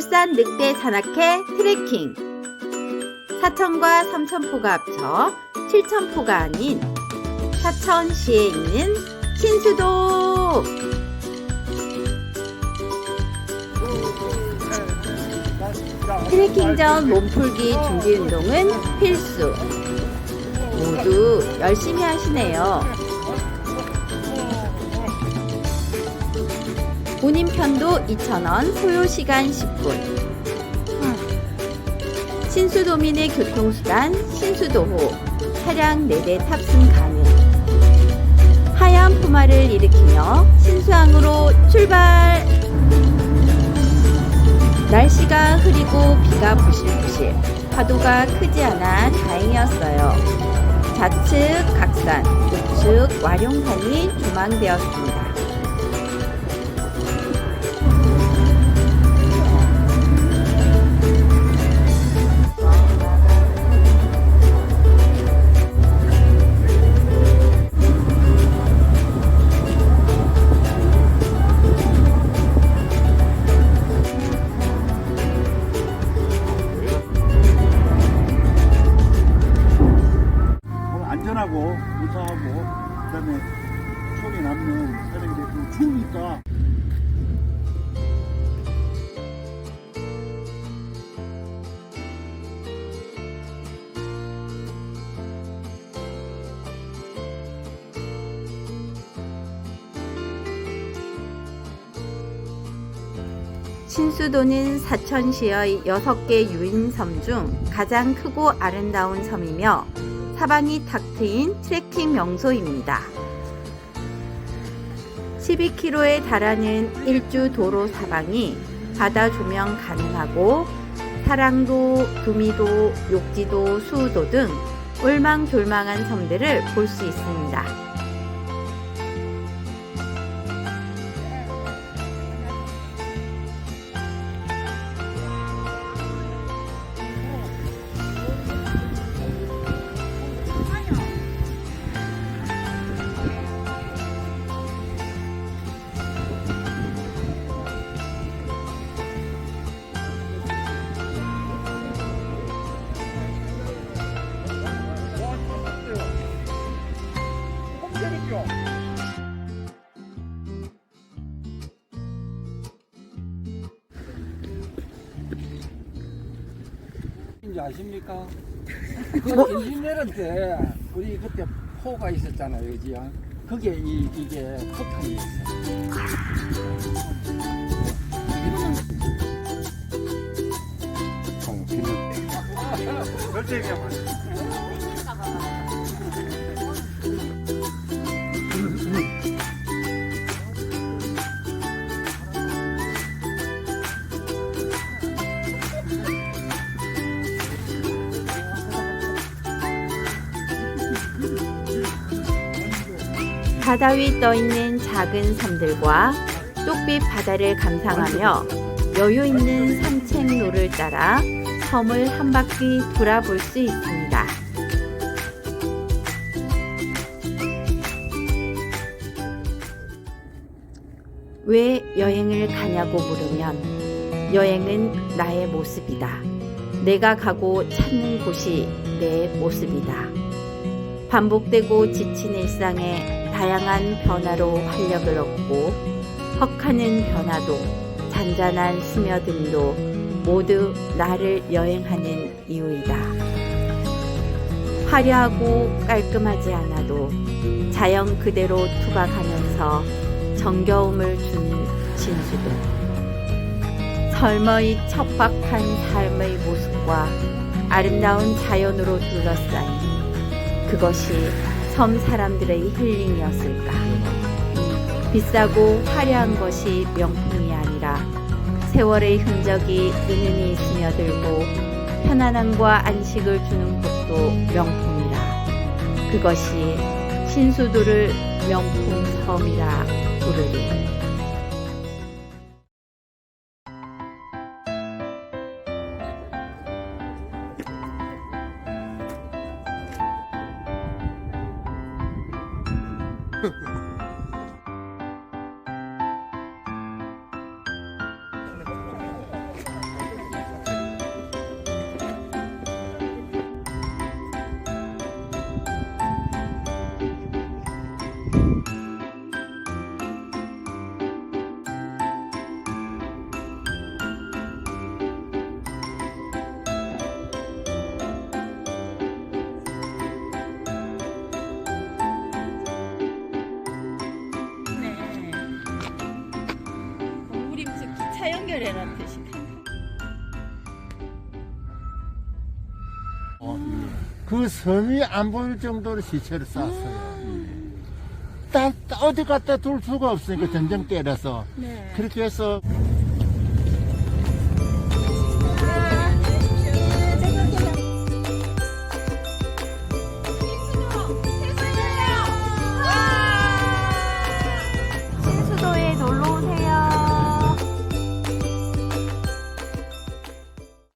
울산 늑대 산악회 트레킹. 사천과 삼천포가 합쳐 칠천포가 아닌 사천시에 있는 신수도. 트레킹 전 몸풀기 준비 운동은 필수. 모두 열심히 하시네요 운임편도 2,000원, 소요시간 10분. 신수도민의 교통수단 신수도호 차량 4대 탑승 가능. 하얀 포마를 일으키며 신수항으로 출발! 날씨가 흐리고 비가 부실부실, 파도가 크지 않아 다행이었어요. 좌측 각산, 우측 와룡산이 조망되었습니다. 하고 무사하고 그다음에 추억이 남는 되고 추우니까. 신수도는 사천시의 6개 유인섬 중 가장 크고 아름다운 섬이며 사방이 탁 트인 트레킹 명소입니다. 12km에 달하는 일주 도로 사방이 바다 조명 가능하고 사랑도, 두미도, 욕지도, 수우도 등 울망졸망한 섬들을 볼 수 있습니다. 인지 아십니까? 그 인지내릴 때 우리 그때 포가 있었잖아요, 그지요? 그게 이, 이게 폭탄이 있어요. 절대 얘기하면 바다 위 떠있는 작은 섬들과 뚝빛 바다를 감상하며 여유 있는 산책로를 따라 섬을 한 바퀴 돌아볼 수 있습니다. 왜 여행을 가냐고 물으면 여행은 나의 모습이다. 내가 가고 찾는 곳이 내 모습이다. 반복되고 지친 일상에 다양한 변화로 활력을 얻고 헉하는 변화도 잔잔한 스며듦도 모두 나를 여행하는 이유이다. 화려하고 깔끔하지 않아도 자연 그대로 투박하면서 정겨움을 주는 진수도 설머이 척박한 삶의 모습과 아름다운 자연으로 둘러싸인 그것이 섬 사람들의 힐링이었을까. 비싸고 화려한 것이 명품이 아니라 세월의 흔적이 은은히 스며들고 편안함과 안식을 주는 곳도 명품이라. 그것이 신수도를 명품 섬이라 부르리. Ha. 차 연결해 놓듯이. 그 섬이 안 보일 정도로 시체를 쌌어요. 딱 어디 갖다 둘 수가 없으니까 전쟁 때라서 네. 그렇게 해서